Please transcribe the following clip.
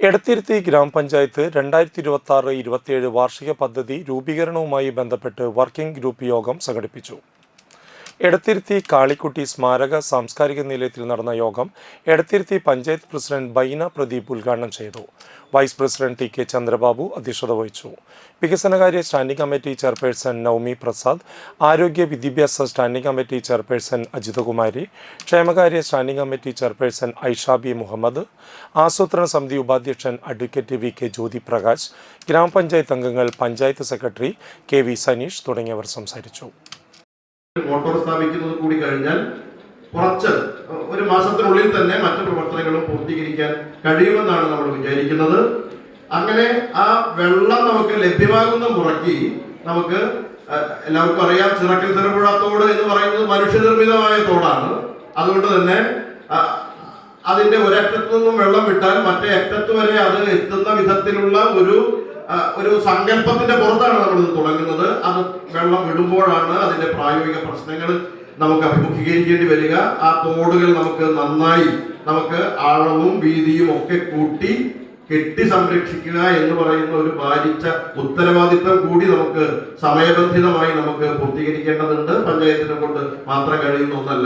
എടത്തിരുത്തി ഗ്രാമപഞ്ചായത്ത് രണ്ടായിരത്തി ഇരുപത്തി ആറ് ഇരുപത്തിയേഴ് വാർഷിക പദ്ധതി രൂപീകരണവുമായി ബന്ധപ്പെട്ട് വർക്കിംഗ് ഗ്രൂപ്പ് യോഗം സംഘടിപ്പിച്ചു. എടത്തിരുത്തി കാളിക്കുട്ടി സ്മാരക സാംസ്കാരിക നിലയത്തിൽ നടന്ന യോഗം എടത്തിരുത്തി പഞ്ചായത്ത് പ്രസിഡന്റ് ബൈന പ്രദീപ് ഉദ്ഘാടനം ചെയ്തു. Vice president T K Chandrababu അധ്യക്ഷത വഹിച്ചു. വികസനകാര്യ standing committee chairperson Navami Prasad ആരോഗ്യ വിദ്യാഭ്യാസ സ്റ്റാൻഡിംഗ് കമ്മിറ്റി ചെയർപേഴ്സൺ അജിതകുമാരി ക്ഷേമകാര്യ standing committee chairperson Aishabi Muhammad ആസൂത്രണ സമിതി ഉപാധ്യക്ഷൻ advocate V K Jyothi Prakash ഗ്രാമപഞ്ചായത്ത് അംഗങ്ങൾ panchayat secretary K V Saneesh തുടങ്ങിയവർ സംസാരിച്ചു. മോട്ടോർ സ്ഥാപിക്കുന്നത് കൂടി കഴിഞ്ഞാൽ കുറച്ച് ഒരു മാസത്തിനുള്ളിൽ തന്നെ മറ്റു പ്രവർത്തനങ്ങളും പൂർത്തീകരിക്കാൻ കഴിയുമെന്നാണ് നമ്മൾ വിചാരിക്കുന്നത്. അങ്ങനെ ആ വെള്ളം നമുക്ക് ലഭ്യമാകുന്ന മുറയ്ക്ക് നമുക്ക് എല്ലാവർക്കും അറിയാം ചിറക്കൽ ചെറുപുഴ തോട് എന്ന് പറയുന്നത് മനുഷ്യനിർമ്മിതമായ തോടാണ്. അതുകൊണ്ട് തന്നെ അതിന്റെ ഒരറ്റത്തു നിന്നും വെള്ളം വിട്ടാൽ മറ്റേ അറ്റത്ത് വരെ അത് എത്തുന്ന വിധത്തിലുള്ള ഒരു ഒരു സങ്കല്പത്തിന്റെ പുറത്താണ് നമ്മൾ ഇത് തുടങ്ങുന്നത്. അത് വെള്ളം വിടുമ്പോഴാണ് അതിന്റെ പ്രായോഗിക പ്രശ്നങ്ങൾ നമുക്ക് അഭിമുഖീകരിക്കേണ്ടി വരിക. ആ തോടുകൾ നമുക്ക് നന്നായി നമുക്ക് ആഴവും വീതിയും ഒക്കെ കൂട്ടി കെട്ടി സംരക്ഷിക്കുക എന്ന് പറയുന്ന ഒരു ഭാരിച്ച ഉത്തരവാദിത്തം കൂടി നമുക്ക് സമയബന്ധിതമായി നമുക്ക് പൂർത്തീകരിക്കേണ്ടതുണ്ട്. പഞ്ചായത്തിനെ കൊണ്ട് മാത്രം കഴിയുന്ന ഒന്നല്ല.